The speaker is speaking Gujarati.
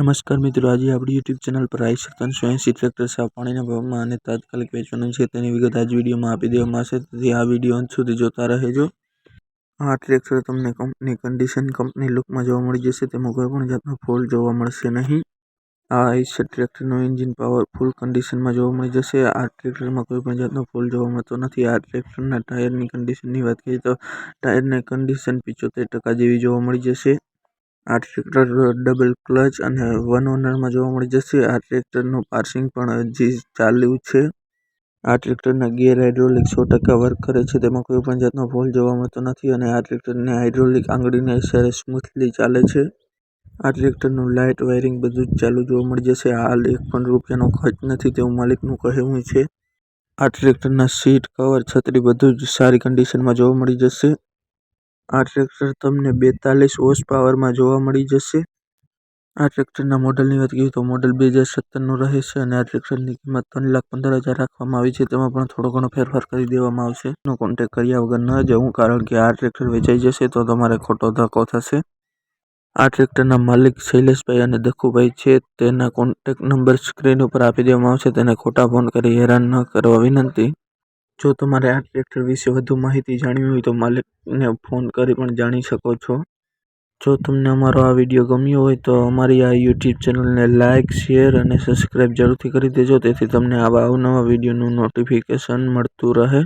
નમસ્કાર મિત્રો, આજે આપણી યુટ્યુબ ચેનલ પર આવી શકતા એંસી ટ્રેક્ટર સાપાણીના ભાવમાં અને તાત્કાલિક વેચવાનું છે તેની વિગત આજ વિડીયોમાં આપી દેવામાં આવશે તેથી આ વીડિયો અંત સુધી જોતા રહેજો. આ ટ્રેક્ટર તમને કંપની કન્ડિશન કંપની લુકમાં જોવા મળી જશે. તેમાં કોઈ પણ જાતનો ફોલ્ટ જોવા મળશે નહીં. આ આઈસર ટ્રેક્ટરનું એન્જિન પાવર ફૂલ કન્ડિશનમાં જોવા મળી જશે. આ ટ્રેક્ટરમાં કોઈ પણ જાતનો ફોલ્ટ જોવા મળતો નથી. આ ટ્રેક્ટરના ટાયરની કન્ડિશનની વાત કરીએ તો ટાયરની કન્ડિશન પિચોતેર ટકા જેવી જોવા મળી જશે. આ ટ્રેક્ટર ડબલ ક્લચ અને વન ઓનરમાં જોવા મળી જશે. આ ટ્રેક્ટરનું પાર્સિંગ પણ હજી ચાલુ છે. આ ટ્રેક્ટરના ગિયર હાઇડ્રોલિક સો ટકા વર્ક કરે છે. તેમાં કોઈ પણ જાતનો ફોલ જોવા મળતો નથી અને આ ટ્રેક્ટર ને હાઇડ્રોલિક આંગળીના ઇશારે સ્મૂથલી ચાલે છે. આ ટ્રેક્ટરનું લાઇટ વાયરિંગ બધું જ ચાલુ જોવા મળી જશે. હાલ એક પણ રૂપિયાનો ખર્ચ નથી તેવું માલિકનું કહેવું છે. આ ટ્રેક્ટર ના સીટ કવર છત્રી બધું જ સારી કન્ડિશનમાં જોવા મળી જશે. આ ટ્રેક્ટર તમને બેતાલીસ હોર્સ પાવરમાં જોવા મળી જશે. આ ટ્રેક્ટરના મોડલની વાત કરીએ તો મોડલ બે હજાર સત્તરનું રહે છે અને આ ટ્રેક્ટરની કિંમત ત્રણ લાખ પંદર હજાર રાખવામાં આવી છે. તેમાં પણ થોડો ઘણો ફેરફાર કરી દેવામાં આવશે. નો કોન્ટેક કર્યા વગર ન જવું, કારણ કે આ ટ્રેક્ટર વેચાઈ જશે તો તમારે ખોટો ધક્કો થશે. આ ટ્રેક્ટરના માલિક શૈલેષભાઈ અને દખુભાઈ છે. તેના કોન્ટેક્ટ નંબર સ્ક્રીન ઉપર આપી દેવામાં આવશે. તેને ખોટા ફોન કરી હેરાન ન કરવા વિનંતી. જો તમારે આ ટ્રેક્ટર વિશે વધુ માહિતી જાણવી હોય તો માલિકને ફોન કરી પણ જાણી શકો છો. જો તમને અમારો આ વીડિયો ગમ્યો હોય તો અમારી આ યુટ્યુબ ચેનલને લાઇક શેર અને સબસ્ક્રાઈબ જરૂરથી કરી દેજો, તેથી તમને આવા અવનવા વિડીયોનું નોટિફિકેશન મળતું રહે.